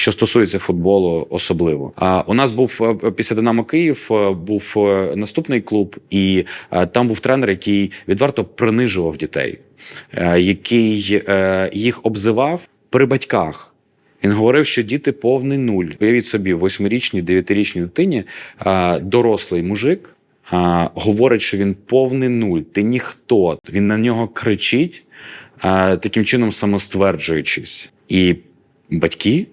Що стосується футболу, особливо а у нас був е, після Динамо Київ е, був е, наступний клуб, і там був тренер, який відверто принижував дітей, який їх обзивав при батьках. Він говорив, що діти повний нуль. Уявіть собі, восьмирічній, дев'ятирічній дитині дорослий мужик говорить, що він повний нуль, ти ніхто. Він на нього кричить, таким чином самостверджуючись. І батьки,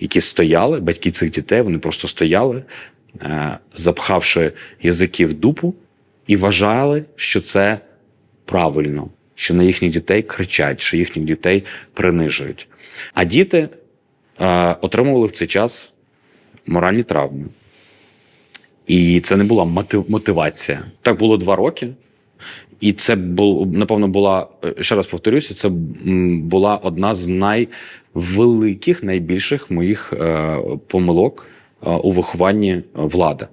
які стояли, батьки цих дітей, вони просто стояли, е, запхавши язики в дупу, і вважали, що це правильно, що на їхніх дітей кричать, що їхніх дітей принижують. А діти е, отримували в цей час моральні травми. І це не була мотивація. Так було два роки. І це бул, напевно була е, ще раз повторюся. Це була одна з найвеликих, найбільших моїх е, помилок е, у вихованні влади.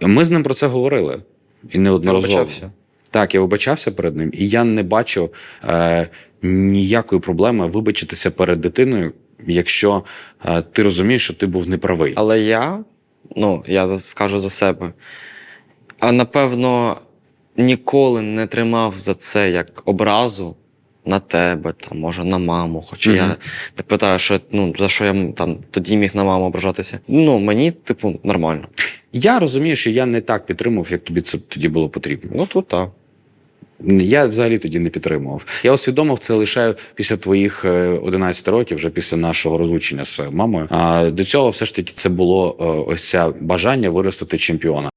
Ми з ним про це говорили і неодноразово. Вибачався. Так, я вибачався перед ним, і я не бачу е, ніякої проблеми вибачитися перед дитиною, якщо е, ти розумієш, що ти був неправий. Але я, ну, я скажу за себе, а напевно, ніколи не тримав за це як образу на тебе, там, може, на маму. Хоча Мгм. я не питаю, що, ну, за що я там, тоді міг на маму ображатися. Ну, мені, типу, нормально. Я розумію, що я не так підтримував, як тобі це тоді було потрібно. Ну, тут так. Я взагалі тоді не підтримував. Я усвідомив це лише після твоїх е, 11 років, вже після нашого розлучення з мамою. А до цього все ж таки це було е, ось це бажання виростити чемпіона.